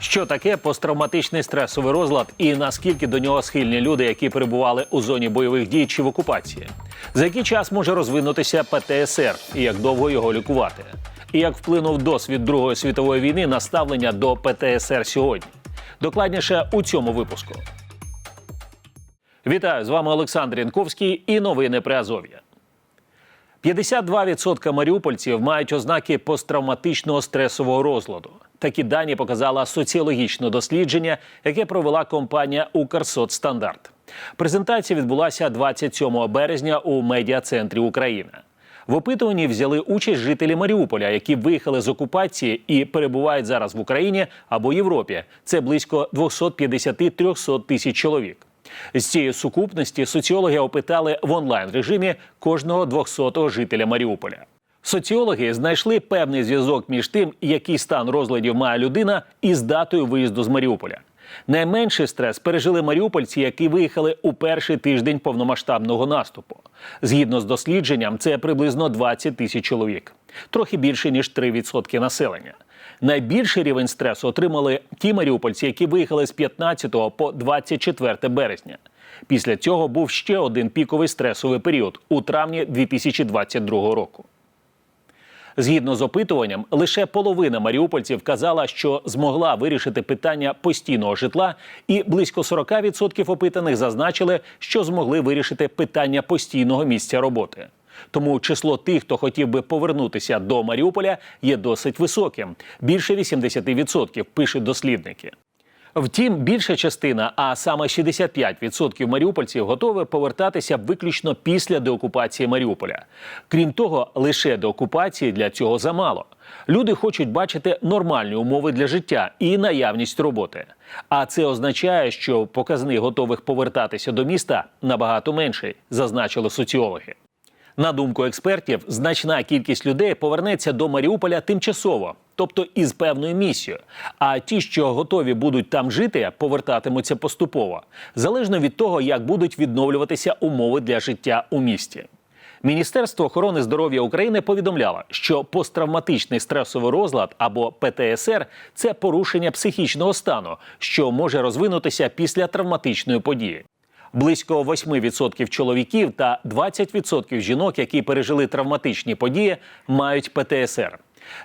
Що таке посттравматичний стресовий розлад і наскільки до нього схильні люди, які перебували у зоні бойових дій чи в окупації? За який час може розвинутися ПТСР і як довго його лікувати? І як вплинув досвід Другої світової війни на ставлення до ПТСР сьогодні? Докладніше у цьому випуску. Вітаю з вами Олександр Янковський і новини при Азов'я. 52% маріупольців мають ознаки посттравматичного стресового розладу. Такі дані показало соціологічне дослідження, яке провела компанія Укрсоцстандарт. Презентація відбулася 27 березня у медіа-центрі Україна. В опитуванні взяли участь жителі Маріуполя, які виїхали з окупації і перебувають зараз в Україні або Європі. Це близько 250-300 тисяч чоловік. З цієї сукупності соціологи опитали в онлайн режимі кожного 200-го жителя Маріуполя. Соціологи знайшли певний зв'язок між тим, який стан розладів має людина, і з датою виїзду з Маріуполя. Найменший стрес пережили маріупольці, які виїхали у перший тиждень повномасштабного наступу. Згідно з дослідженням, це приблизно 20 тисяч чоловік, трохи більше ніж 3% населення. Найбільший рівень стресу отримали ті маріупольці, які виїхали з 15 по 24 березня. Після цього був ще один піковий стресовий період у травні 2022 року. Згідно з опитуванням, лише половина маріупольців казала, що змогла вирішити питання постійного житла, і близько 40% опитаних зазначили, що змогли вирішити питання постійного місця роботи. Тому число тих, хто хотів би повернутися до Маріуполя, є досить високим більше 80%, пишуть дослідники. Втім, більша частина, а саме 65% маріупольців, готові повертатися виключно після деокупації Маріуполя. Крім того, лише деокупації для цього замало. Люди хочуть бачити нормальні умови для життя і наявність роботи. А це означає, що показник готових повертатися до міста набагато менший, зазначили соціологи. На думку експертів, значна кількість людей повернеться до Маріуполя тимчасово, тобто із певною місією. А ті, що готові будуть там жити, повертатимуться поступово, залежно від того, як будуть відновлюватися умови для життя у місті. Міністерство охорони здоров'я України повідомляло, що посттравматичний стресовий розлад або ПТСР це порушення психічного стану, що може розвинутися після травматичної події. Близько 8% чоловіків та 20% жінок, які пережили травматичні події, мають ПТСР.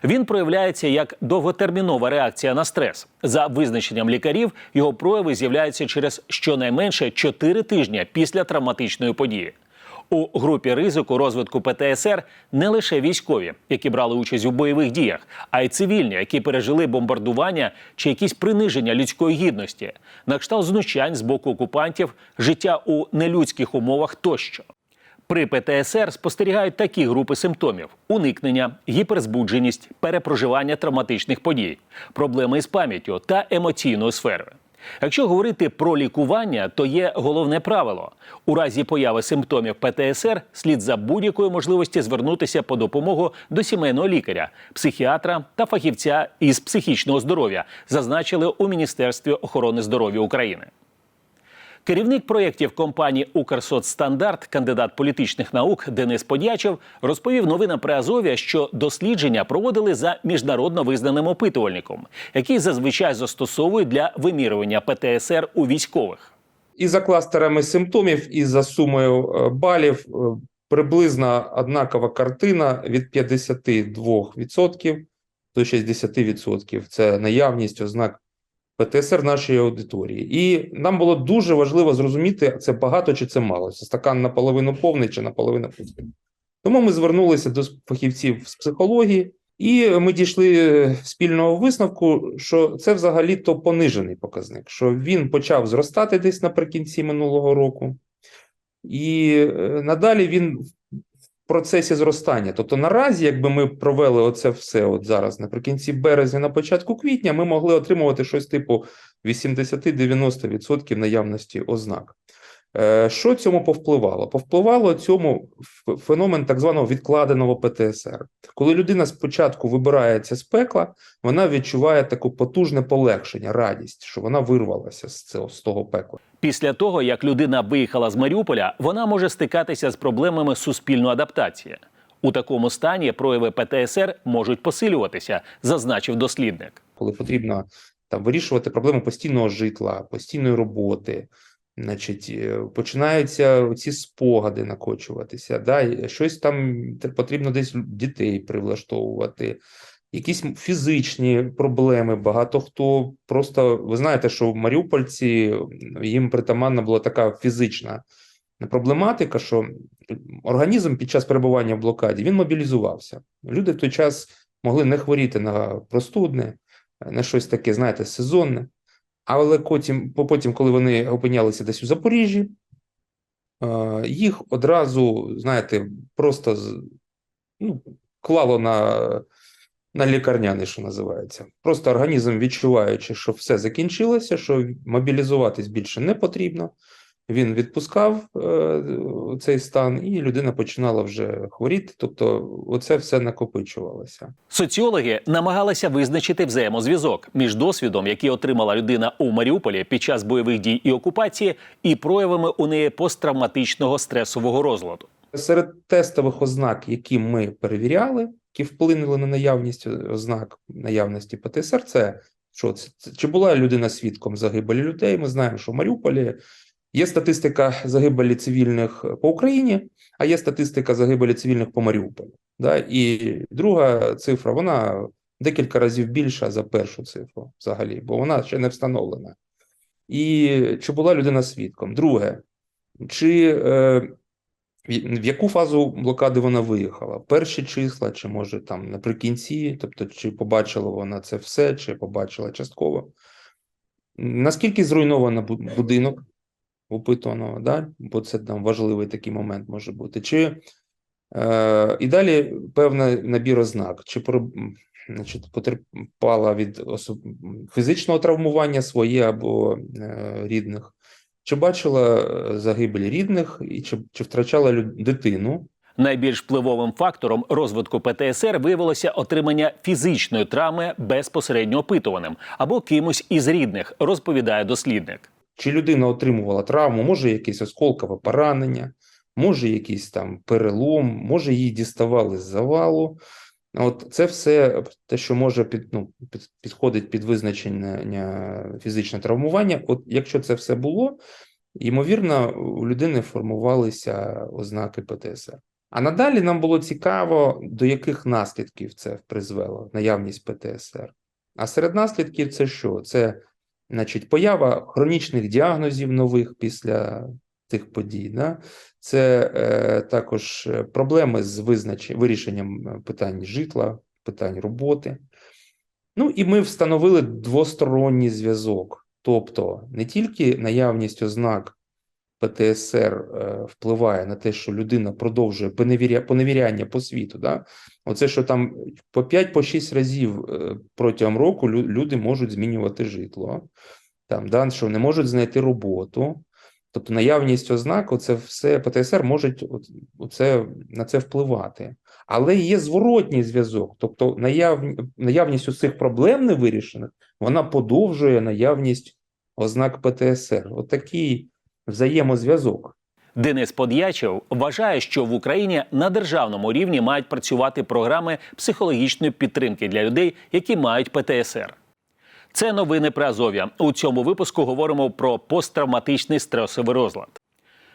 Він проявляється як довготермінова реакція на стрес. За визначенням лікарів, його прояви з'являються через щонайменше 4 тижні після травматичної події. У групі ризику розвитку ПТСР не лише військові, які брали участь у бойових діях, а й цивільні, які пережили бомбардування чи якісь приниження людської гідності, на кшталт знущань з боку окупантів, життя у нелюдських умовах тощо. При ПТСР спостерігають такі групи симптомів: уникнення, гіперзбудженість, перепроживання травматичних подій, проблеми із пам'яттю та емоційною сферою. Якщо говорити про лікування, то є головне правило: у разі появи симптомів ПТСР слід за будь-якої можливості звернутися по допомогу до сімейного лікаря, психіатра та фахівця із психічного здоров'я, зазначили у Міністерстві охорони здоров'я України. Керівник проєктів компанії Укрсоцстандарт, кандидат політичних наук Денис Подячов, розповів новинам при Азов'я, що дослідження проводили за міжнародно визнаним опитувальником, який зазвичай застосовують для вимірювання ПТСР у військових. І за кластерами симптомів, і за сумою е, балів е, приблизно однакова картина від 52% до 60%. Це наявність ознак ПТСР нашої аудиторії. І нам було дуже важливо зрозуміти, це багато чи це мало. Це стакан наполовину повний чи наполовину пустий. Тому ми звернулися до фахівців з психології, і ми дійшли спільного висновку, що це взагалі то понижений показник, що він почав зростати десь наприкінці минулого року, і е, надалі він процесі зростання. Тобто, наразі, якби ми провели оце все от зараз наприкінці березня, на початку квітня, ми могли отримувати щось типу 80-90% наявності ознак. Е, Що цьому повпливало? Повпливало цьому феномен так званого відкладеного ПТСР. Коли людина спочатку вибирається з пекла, вона відчуває таке потужне полегшення, радість, що вона вирвалася з цього з того пекла. Після того, як людина виїхала з Маріуполя, вона може стикатися з проблемами суспільної адаптації. У такому стані прояви ПТСР можуть посилюватися, зазначив дослідник. коли потрібно там вирішувати проблему постійного житла, постійної роботи. Значить, е, починаються ці спогади накочуватися, да, щось там потрібно десь дітей привлаштовувати, якісь фізичні проблеми. Багато хто просто, ви знаєте, що в маріупольці їм притаманна була така фізична проблематика, що організм під час перебування в блокаді він мобілізувався. Люди в той час могли не хворіти на простудне, на щось таке, знаєте, сезонне. Але потім, потім, коли вони опинялися десь у Запоріжжі, е, їх одразу, знаєте, просто ну, клало на, на лікарняний, що називається. Просто організм, відчуваючи, що все закінчилося, що мобілізуватись більше не потрібно, він відпускав е, цей стан, і людина починала вже хворіти. Тобто, оце все накопичувалося. Соціологи намагалися визначити взаємозв'язок між досвідом, який отримала людина у Маріуполі під час бойових дій і окупації, і проявами у неї посттравматичного стресового розладу. Серед тестових ознак, які ми перевіряли, які вплинули на наявність ознак наявності ПТСР, це що це, це- чи була людина свідком загибелі людей? Ми знаємо, що в Маріуполі є статистика загибелі цивільних по Україні, а є статистика загибелі цивільних по Маріуполю. Да? І друга цифра, вона декілька разів більша за першу цифру взагалі, бо вона ще не встановлена. І чи була людина свідком? Друге, чи е, в в яку фазу блокади вона виїхала? Перші числа, чи може там наприкінці, тобто, чи побачила вона це все, чи побачила частково? Наскільки зруйновано будинок опитуваного, да? бо це там важливий такий момент може бути. Чи, е, і далі певний набір ознак, чи значить, потерпала від особ... фізичного травмування своє або е, рідних, чи бачила е, загибель рідних, і чи, чи втрачала дитину, Найбільш впливовим фактором розвитку ПТСР виявилося отримання фізичної травми безпосередньо опитуваним або кимось із рідних, розповідає дослідник. Чи людина отримувала травму, може якесь осколкове поранення, може якийсь там перелом, може її діставали з завалу. От це все те, що може під, ну, під, підходить під визначення фізичне травмування. От якщо це все було, ймовірно, у людини формувалися ознаки ПТСР. А надалі нам було цікаво, до яких наслідків це призвело, наявність ПТСР. А серед наслідків це що? Це Значить, поява хронічних діагнозів нових після тих подій, да? це е, також е, проблеми з визнач... вирішенням питань житла, питань роботи. Ну і ми встановили двосторонній зв'язок, тобто не тільки наявність ознак ПТСР е, впливає на те, що людина продовжує поневіряння по світу. Да? Оце, що там по 5-6 разів е, протягом року люди можуть змінювати житло, там, да, що не можуть знайти роботу. Тобто наявність ознак, оце все ПТСР може оце, на це впливати. Але є зворотній зв'язок, тобто наяв, наявність усіх проблем невирішених, вона подовжує наявність ознак ПТСР. Отакий взаємозв'язок. Денис Под'ячев вважає, що в Україні на державному рівні мають працювати програми психологічної підтримки для людей, які мають ПТСР. Це новини про Азов'я. У цьому випуску говоримо про посттравматичний стресовий розлад.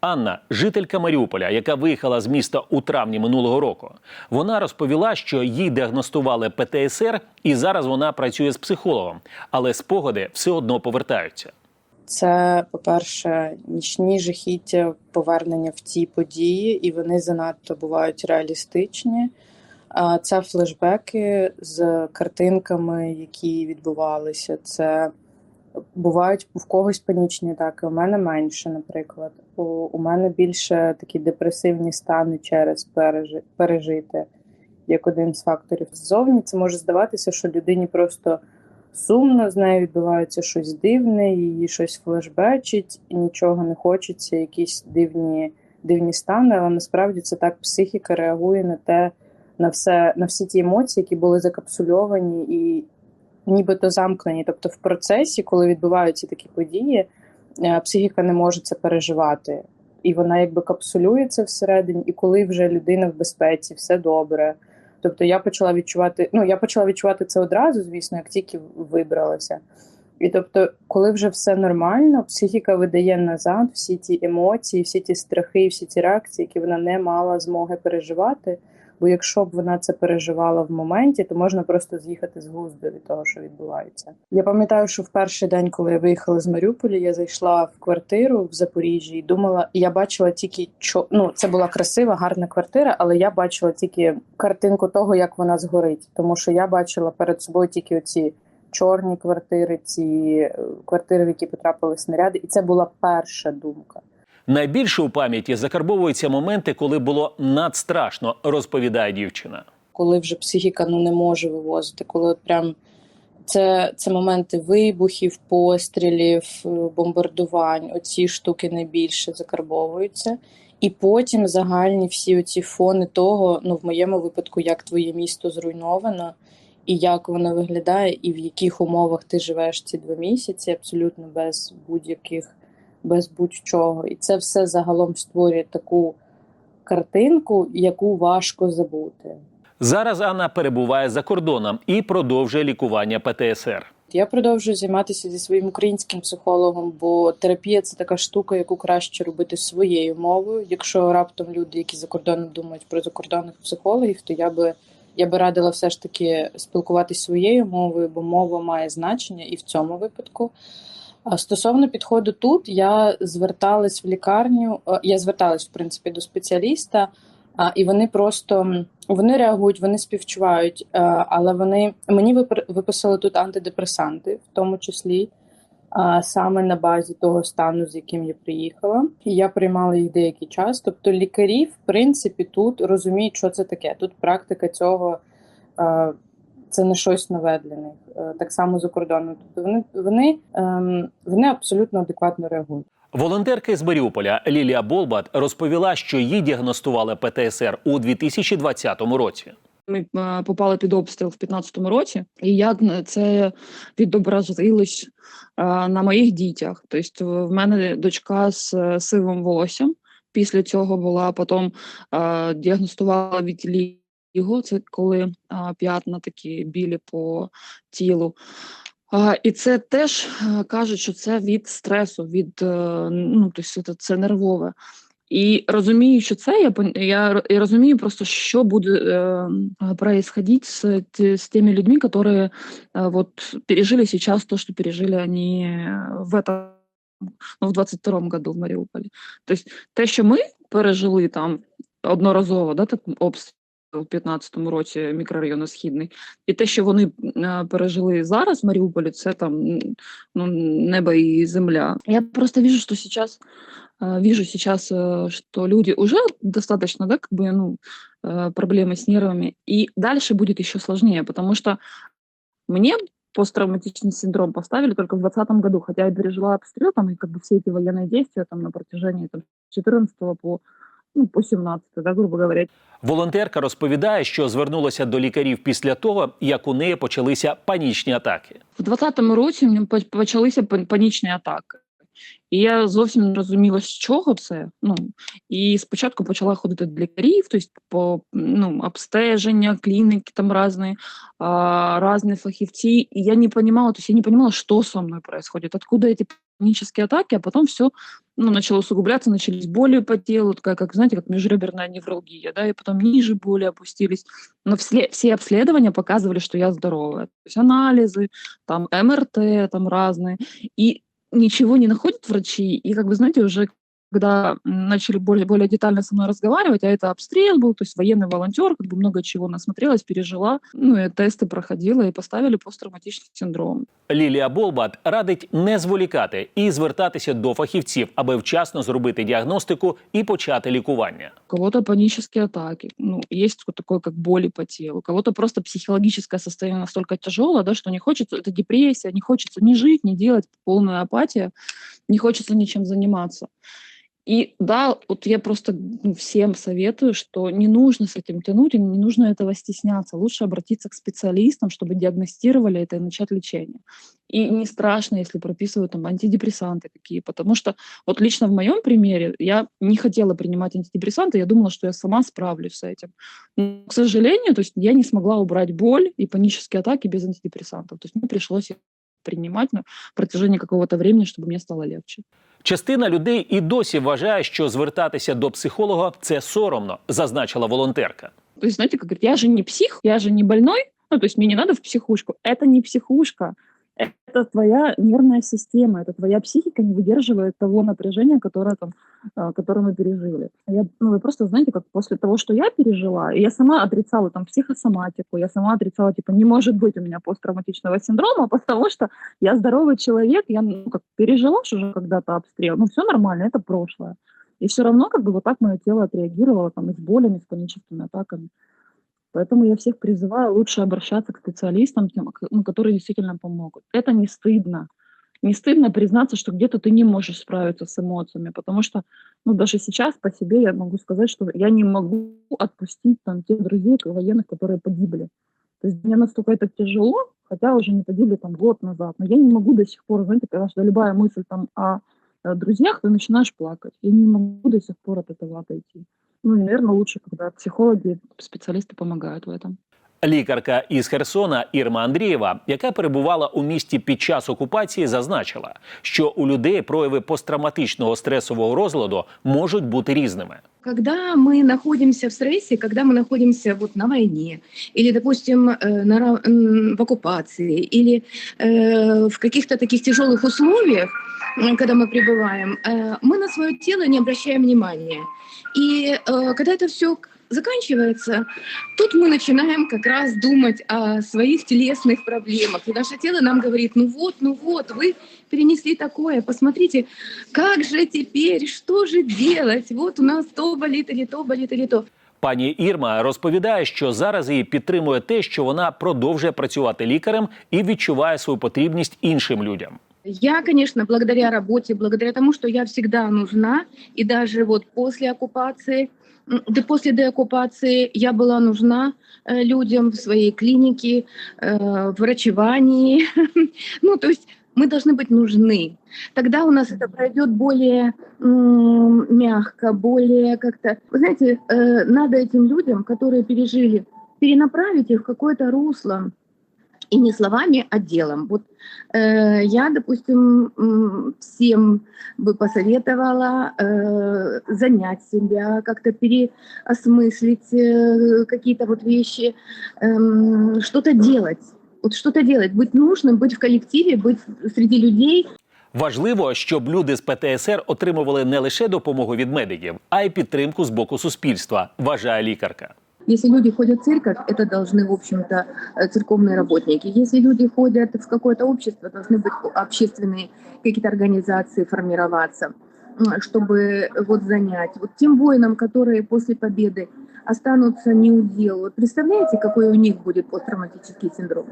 Анна, жителька Маріуполя, яка виїхала з міста у травні минулого року. Вона розповіла, що їй діагностували ПТСР, і зараз вона працює з психологом, але спогади все одно повертаються. Це, по-перше, нічні жахіття повернення в ті події, і вони занадто бувають реалістичні. Це флешбеки з картинками, які відбувалися. Це бувають в когось панічні атаки, у мене менше, наприклад. У, у мене більше такі депресивні стани через пережи- пережити, як один з факторів. Ззовні це може здаватися, що людині просто сумно, з нею відбувається щось дивне, її щось флешбечить, і нічого не хочеться, якісь дивні, дивні стани, але насправді це так психіка реагує на те, на все на всі ті емоції, які були закапсульовані і нібито замкнені. Тобто, в процесі, коли відбуваються такі події, е, психіка не може це переживати. І вона якби капсулюється всередині, і коли вже людина в безпеці, все добре. Тобто я почала відчувати, ну я почала відчувати це одразу, звісно, як тільки вибралася. І тобто, коли вже все нормально, психіка видає назад всі ті емоції, всі ті страхи, всі ті реакції, які вона не мала змоги переживати. Бо якщо б вона це переживала в моменті, то можна просто з'їхати з глузду від того, що відбувається. Я пам'ятаю, що в перший день, коли я виїхала з Маріуполя, я зайшла в квартиру в Запоріжжі і думала, і я бачила тільки що ну це була красива, гарна квартира, але я бачила тільки картинку того, як вона згорить, тому що я бачила перед собою тільки оці чорні квартири, ці е, квартири, в які потрапили снаряди, і це була перша думка. Найбільше у пам'яті закарбовуються моменти, коли було надстрашно, розповідає дівчина. коли вже психіка ну не може вивозити, коли от прям це, це моменти вибухів, пострілів, е, бомбардувань. Оці штуки найбільше закарбовуються. І потім загальні всі оці фони того, ну в моєму випадку, як твоє місто зруйновано, і як воно виглядає, і в яких умовах ти живеш ці два місяці, абсолютно без будь-яких, без будь-чого. І це все загалом створює таку картинку, яку важко забути. Зараз Анна перебуває за кордоном і продовжує лікування ПТСР. Я продовжую займатися зі своїм українським психологом, бо терапія це така штука, яку краще робити своєю мовою. Якщо раптом люди, які за кордоном думають про закордонних психологів, то я би я би радила все ж таки спілкуватися своєю мовою, бо мова має значення і в цьому випадку. Стосовно підходу тут, я зверталась в лікарню, е, я зверталась в принципі до спеціаліста, і вони просто вони реагують, вони співчувають, е, але вони мені виписали тут антидепресанти, в тому числі саме на базі того стану, з яким я приїхала. І я приймала їх деякий час. Тобто лікарі, в принципі, тут розуміють, що це таке. Тут практика цього. Це не щось нове для них, Е, так само за кордоном. Тобто вони, вони, ем, вони абсолютно адекватно реагують. Волонтерка з Маріуполя Лілія Болбат розповіла, що їй діагностували ПТСР у 2020 році. Ми е, попали під обстріл в 15-му році, і як це відобразилось е, на моїх дітях. Тобто, в мене дочка з сивим волоссям. Після цього була потім діагностувала вітіліго, це коли е, п'ятна такі білі по тілу. А, і це теж е, кажуть, що це від стресу, від е, ну, тобто це, це нервове. І розумію, що це я пон- я, р- я розумію просто, що буде э, происходить с, т- с теми людьми, которые э, вот пережили сейчас то, что пережили они в этом ну, в 22-му году в Маріуполі. Тобто те, що ми пережили там одноразово, да, так обстріл в 15-му році мікрорайону Східний, і те, що вони е, пережили зараз в Маріуполі, це там м, ну, небо і земля. Я просто вижу, що сейчас э, вижу сейчас, э, что люди уже достаточно, да, как бы, ну, э, проблемы с нервами, и дальше будет еще сложнее, потому что мне посттравматичный синдром поставили только в 2020 году, хотя я пережила обстрел там и как бы все эти военные действия там на протяжении там, 14 по, ну, по 17, да, грубо говоря, Волонтерка розповідає, що звернулася до лікарів після того, як у неї почалися панічні атаки. В 20-му році в мене почалися пан- панічні атаки. І я зовсім не розуміла, з чого це. Ну, і спочатку почала ходити до лікарів, тобто по ну, обстеження, клініки там різні, а, різні фахівці. І я не понимала, то я не понимала, что со мной происходит, откуда эти панические атаки, а потом все ну, начало усугубляться, начались боли по телу, такая, как, знаете, как межреберная невралгия, да, и потом ниже боли опустились. Но все, все обследования показывали, что я здоровая. То есть анализы, там МРТ, там разные. И ничего не находят врачи. И, как бы, знаете, уже когда м, начали более, более детально со мной разговаривать, а это обстрел был, то есть военный волонтер, как бы много чего насмотрелась, пережила, ну, и тесты проходила, и поставили посттравматичный синдром. Лілія Болбат радить не зволікати і звертатися до фахівців, аби вчасно зробити діагностику і почати лікування. У кого-то панические атаки, ну, есть вот такое, как боли по телу, у кого-то просто психологическое состояние настолько тяжелое, да, что не хочется, это депрессия, не хочется ни жить, ни делать, полная апатия, не хочется ничем заниматься. И да, вот я просто ну, всем советую, что не нужно с этим тянуть, и не нужно этого стесняться. Лучше обратиться к специалистам, чтобы диагностировали это и начать лечение. И не страшно, если прописывают там антидепрессанты какие, потому что вот лично в моем примере я не хотела принимать антидепрессанты, я думала, что я сама справлюсь с этим. Но, к сожалению, то есть я не смогла убрать боль и панические атаки без антидепрессантов. То есть мне пришлось принимать на протяжении какого-то времени, чтобы мне стало легче. Частина людей і досі вважає, що звертатися до психолога це соромно, зазначила волонтерка. То есть, знаете, как говорит, я же не псих, я же не больной, ну, то есть мне не надо в психушку. Это не психушка, это твоя нервная система, это твоя психика не выдерживает того напряжения, которое, там, а, которое мы пережили. Я, ну, вы просто знаете, как после того, что я пережила, я сама отрицала там психосоматику, я сама отрицала, типа, не может быть у меня посттравматичного синдрома, потому что я здоровый человек, я ну, как пережила уже когда-то обстрел, ну, все нормально, это прошлое. И все равно как бы вот так мое тело отреагировало там и с болями, с паническими атаками. Поэтому я всех призываю лучше обращаться к специалистам, тем, ну, которые действительно помогут. Это не стыдно. Не стыдно признаться, что где-то ты не можешь справиться с эмоциями, потому что, ну, даже сейчас по себе я могу сказать, что я не могу отпустить там тех друзей военных, которые погибли. То есть мне настолько это тяжело, хотя уже не погибли там год назад, но я не могу до сих пор, знаете, когда что любая мысль там о э, друзьях, ты начинаешь плакать. Я не могу до сих пор от этого отойти. Ну, и, наверное, лучше, когда психологи, специалисты помогают в этом. Лікарка із Херсона Ірма Андрієва, яка перебувала у місті під час окупації, зазначила, що у людей прояви посттравматичного стресового розладу можуть бути різними. Когда мы находимся в стрессе, когда мы находимся вот на войне, или, допустим, э, на, ра- м, в оккупации, или э, в каких-то таких тяжелых условиях, м, когда мы пребываем, э, мы на свое тело не обращаем внимания. И э, когда это все заканчивается, тут мы начинаем как раз думать о своих телесных проблемах. И наше тело нам говорит, ну вот, ну вот, вы перенесли такое, посмотрите, как же теперь, что же делать? Вот у нас то болит, или то болит, или то. Пані Ірма розповідає, що зараз її підтримує те, що вона продовжує працювати лікарем і відчуває свою потрібність іншим людям. Я, конечно, благодаря работе, благодаря тому, что я всегда нужна, и даже вот после оккупации, да после деоккупации я была нужна э, людям в своей клинике, э, в врачевании. ну, то есть мы должны быть нужны. Тогда у нас это пройдет более мягко, более как-то... Вы знаете, э, надо этим людям, которые пережили, перенаправить их в какое-то русло, и не словами, а делом. Вот э, я, допустим, м, всем бы посоветовала э, занять себя, как-то переосмыслить э, какие-то вот вещи, эм, что-то делать. Вот что-то делать, быть нужным, быть в коллективе, быть среди людей, Важливо, щоб люди з ПТСР отримували не лише допомогу від медиків, а й підтримку з боку суспільства, вважає лікарка. Если люди ходят в церковь, это должны, в общем-то, э, церковные работники. Если люди ходят в какое-то общество, должны быть общественные какие-то организации формироваться, чтобы вот занять. Вот тем воинам, которые после победы останутся не у дел. Вот представляете, какой у них будет посттравматический синдром?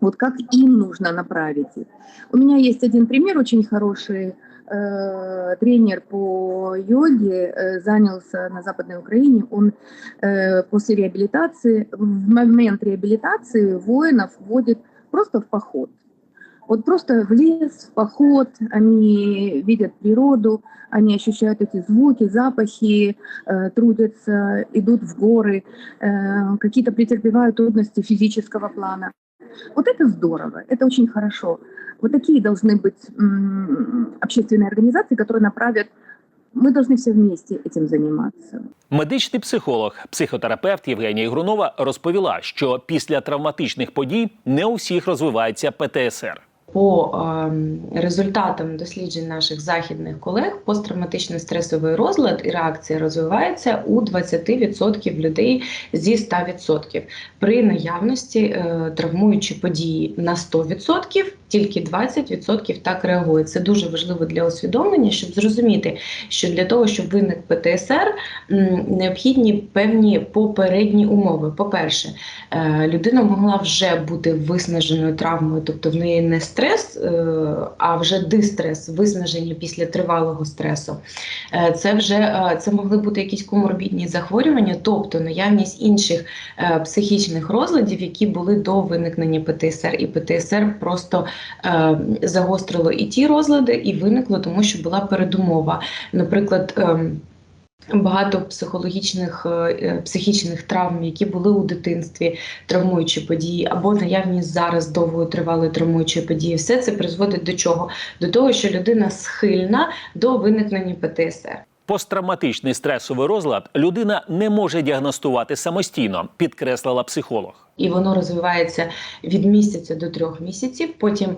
Вот как им нужно направить их. У меня есть один пример очень хороший. Э, тренер по йоге э, занялся на Западной Украине. Он э, после реабилитации, в момент реабилитации воинов вводит просто в поход. Вот просто в лес, в поход, они видят природу, они ощущают эти звуки, запахи, э, трудятся, идут в горы, э, какие-то претерпевают трудности физического плана. Вот это здорово, это очень хорошо. Вот такие должны быть м, общественные организации, которые направят. Мы должны все вместе этим заниматься. Медичний психолог, психотерапевт Євгенія Ігрунова розповіла, що після травматичних подій не у всіх розвивається ПТСР. По ем, результатам досліджень наших західних колег, посттравматичний стресовий розлад і реакція розвивається у 20% людей зі 100%. При наявності е, травмуючі події на 100% тільки 20% так реагує. Це дуже важливо для усвідомлення, щоб зрозуміти, що для того, щоб виник ПТСР, необхідні певні попередні умови. По-перше, е, людина могла вже бути виснаженою травмою, тобто в неї не стрес, е, а вже дистрес, виснаження після тривалого стресу. Е, Це вже це могли бути якісь коморбідні захворювання, тобто наявність інших психічних розладів, які були до виникнення ПТСР, і ПТСР просто загострило і ті розлади, і виникло, тому що була передумова. Наприклад, ем, Багато психологічних е, е, психічних травм, які були у дитинстві, травмуючі події, або наявність зараз довгої тривалої травмуючої події, все це призводить до чого? До того, що людина схильна до виникнення ПТСР. Посттравматичний стресовий розлад людина не може діагностувати самостійно, підкреслила психолог. І воно розвивається від місяця до трьох місяців. Потім е,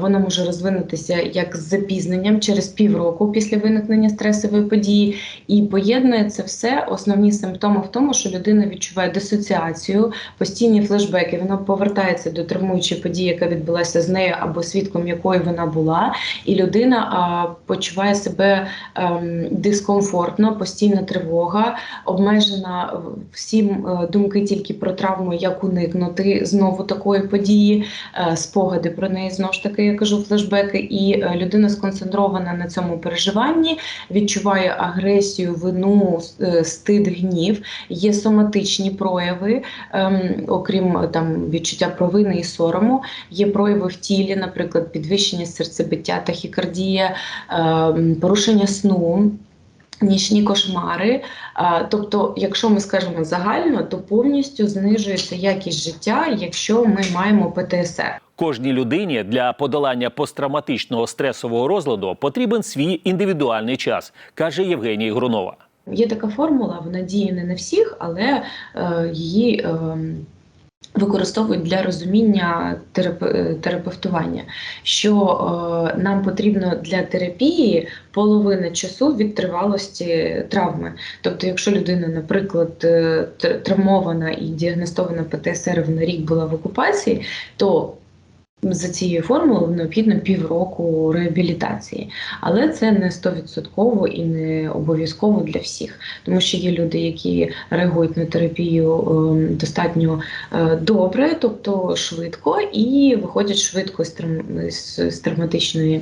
воно може розвинутися як з запізненням через півроку після виникнення стресової події, і поєднує це все. Основні симптоми в тому, що людина відчуває дисоціацію, постійні флешбеки. Вона повертається до травмуючої події, яка відбулася з нею, або свідком якої вона була, і людина а, почуває себе ем, дискомфортно, постійна тривога, обмежена е, всі е, думки тільки про травму, як уникнути знову такої події, е, спогади про неї знову ж таки, я кажу, флешбеки, і е, людина сконцентрована на цьому переживанні, відчуває агресію, вину, е, стид, гнів, є соматичні прояви, ем, окрім там відчуття провини і сорому, є прояви в тілі, наприклад, підвищення серцебиття, тахікардія, ем, порушення сну. Нічні кошмари, тобто, якщо ми скажемо загально, то повністю знижується якість життя, якщо ми маємо ПТСР. Кожній людині для подолання посттравматичного стресового розладу потрібен свій індивідуальний час, каже Євгеній Грунова. Є така формула, вона діє не на всіх, але е, її е, використовують для розуміння е, терапевтування, що е, нам потрібно для терапії половина часу від тривалості травми. Тобто, якщо людина, наприклад, е, травмована і діагностована ПТСР на рік була в окупації, то за цією формулою необхідно півроку реабілітації, але це не 100% і не обов'язково для всіх, тому що є люди, які реагують на терапію ем, достатньо е, добре, тобто швидко, і виходять швидко з травматичної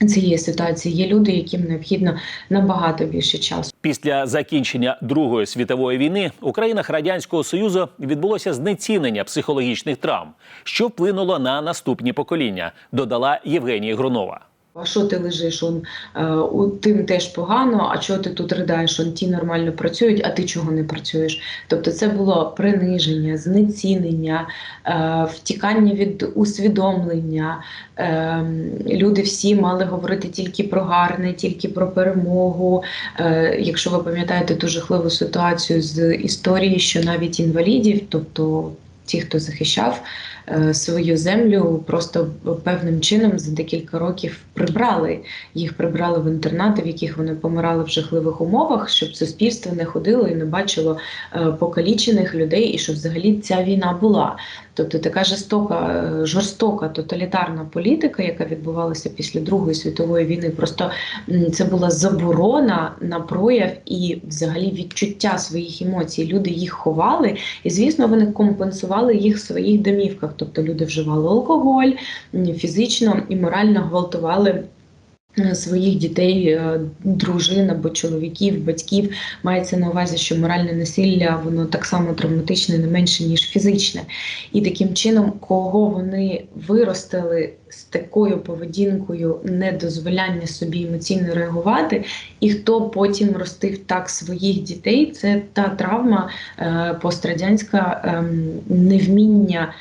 цієї ситуації. Є люди, яким необхідно набагато більше часу. Після закінчення Другої світової війни у країнах радянського союзу відбулося знецінення психологічних травм, що вплинуло на наступні покоління, додала Євгенія Грунова. А що ти лежиш? Он, е, у, тим теж погано, а чого ти тут ридаєш? Он ті нормально працюють, а ти чого не працюєш? Тобто це було приниження, знецінення, е, втікання від усвідомлення. Е, люди всі мали говорити тільки про гарне, тільки про перемогу. Якщо ви пам'ятаєте ту жахливу ситуацію з історії, що навіть інвалідів, тобто ті, хто захищав свою землю, просто певним чином за декілька років прибрали. Їх прибрали в інтернати, в яких вони помирали в жахливих умовах, щоб суспільство не ходило і не бачило е, покалічених людей, і щоб взагалі ця війна була. Тобто така жорстока, жорстока тоталітарна політика, яка відбувалася після Другої світової війни, просто це була заборона на прояв і взагалі відчуття своїх емоцій. Люди їх ховали, і звісно, вони компенсували їх в своїх домівках. Тобто люди вживали алкоголь, фізично і морально гвалтували. Е, Своїх дітей, е, дружин або чоловіків, батьків мається на увазі, що моральне насилля воно так само травматичне, не менше ніж фізичне. І таким чином, кого вони виростили з такою поведінкою, недозволяння собі емоційно реагувати, і хто потім ростив так своїх дітей, це та травма е, пострадянська ем, невміння,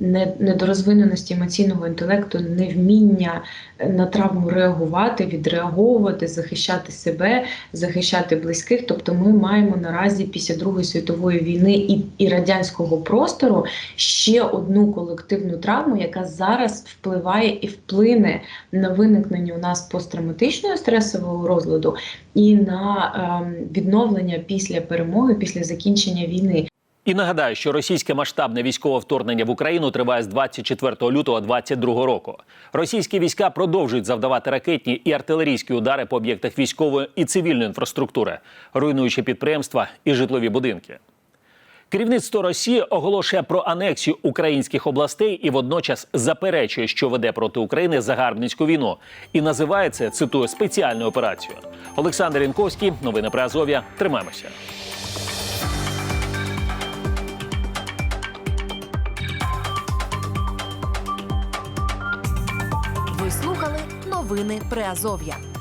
не- недорозвиненості емоційного інтелекту, невміння е, на травму реагувати, відреаговувати, захищати себе, захищати близьких. Тобто, ми маємо наразі після Другої світової війни і, і радянського простору ще одну колективну травму, яка зараз впливає і вплине на виникнення у нас посттравматичного стресового розладу і на ем, відновлення після перемоги, після закінчення війни. І нагадаю, що російське масштабне військове вторгнення в Україну триває з 24 лютого 2022 року. Російські війська продовжують завдавати ракетні і артилерійські удари по об'єктах військової і цивільної інфраструктури, руйнуючи підприємства і житлові будинки. Керівництво Росії оголошує про анексію українських областей і водночас заперечує, що веде проти України загарбницьку війну, і називає це цитую спеціальною операцією. Олександр Інковський, новини про Азов'я. Тримаємося. Ви слухали новини Приазов'я.